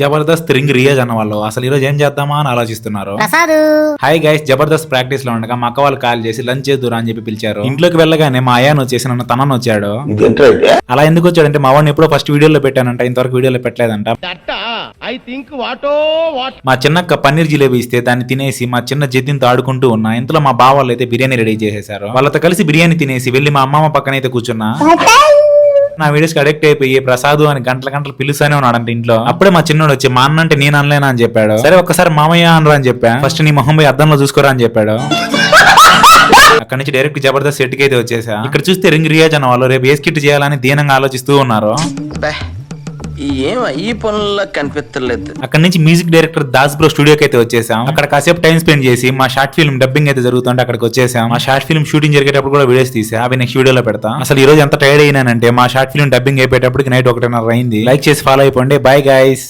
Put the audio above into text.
Jabardasth ring Riyaz అన్న వాళ్ళు. అసలు ఈ రోజు ఏం చేద్దామా అని ఆలోచిస్తున్నారు. ప్రసాద్. హాయ్ గైస్ జబర్దస్త్ ప్రాక్టీస్లో ఉండగా మా అక్క వాళ్ళు కాల్ చేసి లంచ్ చేద్దురా అని చెప్పి పిలిచారు. ఇంట్లోకి వెళ్ళగానే మా అయ్యాన్ వచ్చేసి నన్ను తనను వచ్చాడు. అలా ఎందుకు వచ్చాడంటే మా వాడిని ఎప్పుడో ఫస్ట్ వీడియోలో పెట్టానంట ఇంతవరకు వీడియోలో పెట్టలేదంట. I think what what? మా చిన్నక్క పన్నీర్ జిలేబీ ఇస్తే దాన్ని తినేసి మా చిన్న జద్దింతో ఆడుకుంటూ ఉన్నా ఇంతలో మా బావ వాళ్ళు అయితే బిర్యానీ రెడీ చేసేసారు వాళ్ళతో కలిసి బిర్యానీ తినేసి వెళ్ళి మా అమ్మమ్మ పక్కన అయితే కూర్చున్నా. నా వీడియోస్కి అడిక్ట్ అయిపోయి ప్రసాద్ అని గంటల గంటలు పిలుస్తూనే ఉన్నాడంట ఇంట్లో. అప్పుడే మా చిన్నోడు వచ్చి మా అన్న అంటే నేను అనలేనా? అని చెప్పాడు. సరే ఒక్కసారి మామయ్య అనరా? అని చెప్పాను ఫస్ట్ నీ మొహం పోయి అద్దంలో చూసుకోరా? అని చెప్పాడు. అక్కడ నుంచి డైరెక్ట్ జబర్దస్త్ సెట్కి అయితే వచ్చేసా. ఇక్కడ చూస్తే రింగ్ రియాజ్ అన్న వాళ్ళు రేపు ఏ స్కిట్ చేయాలని దీనంగా ఆలోచిస్తూ ఉన్నారు. ఏం ఈ పనుల్లో కనిపించలేదు అక్కడ నుంచి మ్యూజిక్ డైరెక్టర్ దాస్ బ్రో స్టూడియోకి అయితే వచ్చేసాం. అక్కడ కాసేపు టైం స్పెండ్ చేసి మా షార్ట్ ఫిల్మ్ డబ్బింగ్ అయితే జరుగుతుంటే అక్కడికి వచ్చేసాం. మా షార్ట్ ఫిల్మ్ షూటింగ్ జరిగేటప్పుడు కూడా వీడియోస్ తీసా. అవి నెక్స్ట్ వీడియోలో పెడతా. అసలు ఈ రోజు ఎంత టైర్డ్ అయినానంటే మా షార్ట్ ఫిల్మ్ డబ్బింగ్ అయిపోయేటప్పటికి నైట్ ఒకటిన్నర అయింది. లైక్ చేసి ఫాలో అయిపోండి. Bye guys